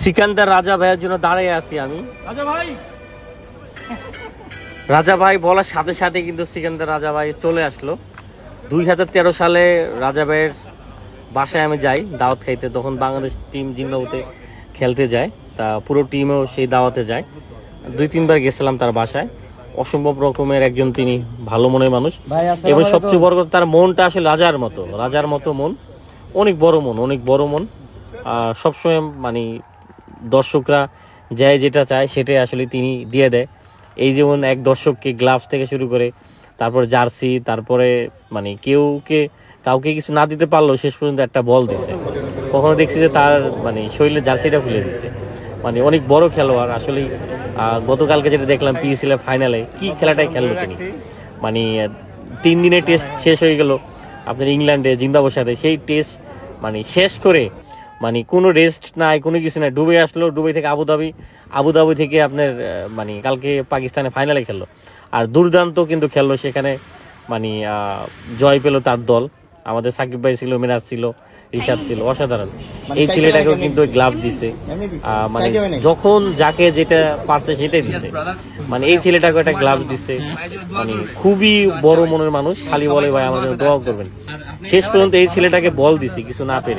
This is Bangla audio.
সিকান্দার রাজা ভাইয়ের জন্য দাঁড়িয়ে আছি আমি। রাজা ভাই! রাজা ভাই বলার সাথে সাথে কিন্তু সিকান্দার রাজা ভাই চলে আসলো। দুই হাজার তেরো সালে রাজা ভাইয়ের বাসায় আমি যাই দাওয়াত খাইতে। তখন বাংলাদেশ টিম জিম্বাবুতে খেলতে যায়। তা পুরো টিমও সেই দাওয়াতে যায়। দুই তিনবার গেছিলাম তার বাসায়। অসম্ভব রকমের একজন তিনি ভালো মনের মানুষ। এবং সবচেয়ে বড় কথা তার মনটা আসলে রাজার মতো। রাজার মতো মন। অনেক বড় মন অনেক বড় মন। আহ, সবসময় মানে দর্শকরা যায় যেটা চায় সেটাই আসলে তিনি দিয়ে দেয়। এই যেমন এক দর্শককে গ্লাভস থেকে শুরু করে তারপর জার্সি, তারপরে মানে কেউকে কাউকে কিছু না দিতে পারলেও শেষ পর্যন্ত একটা বল দিছে। কখনো দেখছি যে তার মানে শরীরে জার্সিটা খুলে দিছে। মানে অনেক বড় খেলোয়াড় আসলে গতকালকে যেটা দেখলাম পিএসএল এর ফাইনালে কি খেলাটাই খেললো তিনি। মানে তিন দিনের টেস্ট শেষ হয়ে গেল। আপনার ইংল্যান্ডে জিম্বাবুর সাথে সেই টেস্ট মানে শেষ করে মানে কোনো রেস্ট নাই কোনো কিছু নাই। ডুবে আসলো ডুবে থেকে আবুধাবি। আবুধাবি থেকে আপনার মানে কালকে পাকিস্তানে ফাইনালে খেললো। আর দুর্দান্ত কিন্তু খেললো সেখানে মানে জয় পেল তার দল। আমাদের সাকিব ভাই ছিল মিরাজ ছিল রিশাদ ছিল অসাধারণ। এই ছেলেটাকেও কিন্তু গ্লাভ দিছে। আহ, মানে যখন যাকে যেটা পারছে সেটাই দিছে। মানে এই ছেলেটাকে একটা গ্লাভ দিছে। মানে খুবই বড় মনের মানুষ খালি বলে ভাই আমাদের দোয়া করবেন। শেষ পর্যন্ত এই ছেলেটাকে বল দিছে কিছু না পেরে।